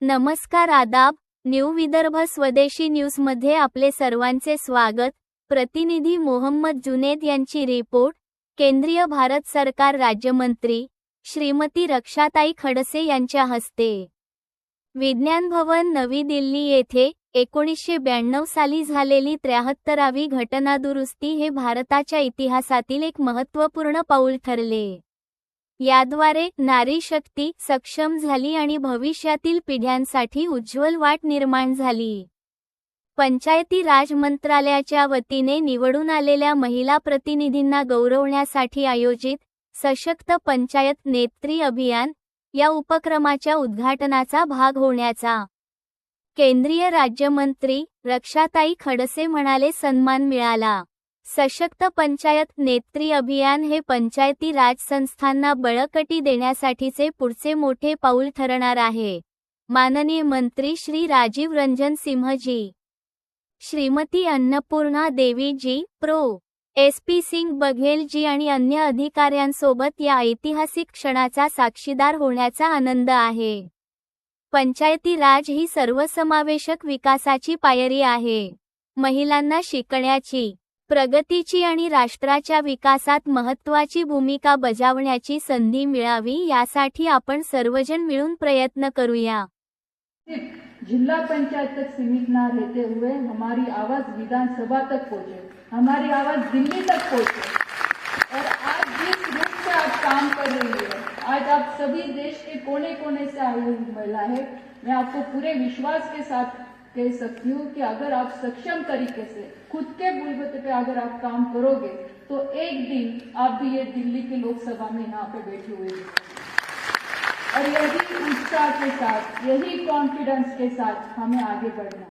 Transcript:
नमस्कार आदाब न्यू विदर्भ स्वदेशी न्यूजमध्ये आपले सर्वांचे स्वागत. प्रतिनिधी मोहम्मद जुनेद यांची रिपोर्ट. केंद्रीय भारत सरकार राज्यमंत्री श्रीमती रक्षाताई खडसे यांच्या हस्ते. विज्ञान भवन नवी दिल्ली येथे एकोणीसशे ब्याण्णव साली झालेली त्र्याहत्तरावी घटनादुरुस्ती हे भारताच्या इतिहासातील एक महत्त्वपूर्ण पाऊल ठरले. याद्वारे नारी शक्ती सक्षम झाली आणि भविष्यातील पिढ्यांसाठी उज्ज्वल वाट निर्माण झाली. पंचायती राज मंत्रालयाच्या वतीने निवडून आलेल्या महिला प्रतिनिधींना गौरवण्यासाठी आयोजित सशक्त पंचायत नेत्री अभियान या उपक्रमाच्या उद्घाटनाचा भाग होण्याचा. केंद्रीय राज्यमंत्री रक्षाताई खडसे म्हणाले सन्मान मिळाला. सशक्त पंचायत नेत्री अभियान हे पंचायती राज संस्थांना बळकटी देण्यासाठीचे पुढचे मोठे पाऊल ठरणार आहे. माननीय मंत्री श्री राजीव रंजन सिंहजी. श्रीमती अन्नपूर्णा देवीजी प्रो. एस पी सिंग बघेलजी आणि अन्य अधिकाऱ्यांसोबत या ऐतिहासिक क्षणाचा साक्षीदार होण्याचा आनंद आहे. पंचायती राज ही सर्वसमावेशक विकासाची पायरी आहे. महिलांना शिकण्याची प्रगतीची आणि राष्ट्राच्या विकासात महत्त्वाची भूमिका बजावण्याची संधी मिळावी यासाठी आपण सर्वजण मिळून प्रयत्न करूया. जिला पंचायत तक सीमित ना रहते हुए हमारी आवाज़ विधानसभा तक पहुँचे हमारी आवाज़ दिल्ली तक पहुँचे और आज जिस रूप से आप काम कर रही है, आज आप सभी देश के कोने कोने से आई हुई महिला है, मैं आपको पूरे विश्वास के साथ कह सकती हूँ कि अगर आप सक्षम तरीके से, खुद के बलबूते पे अगर आप काम करोगे तो एक दिन आप भी ये दिल्ली की लोकसभा में यहाँ पे बैठे हुए। और यही उत्साह के साथ यही कॉन्फिडेंस के साथ हमें आगे बढ़ना।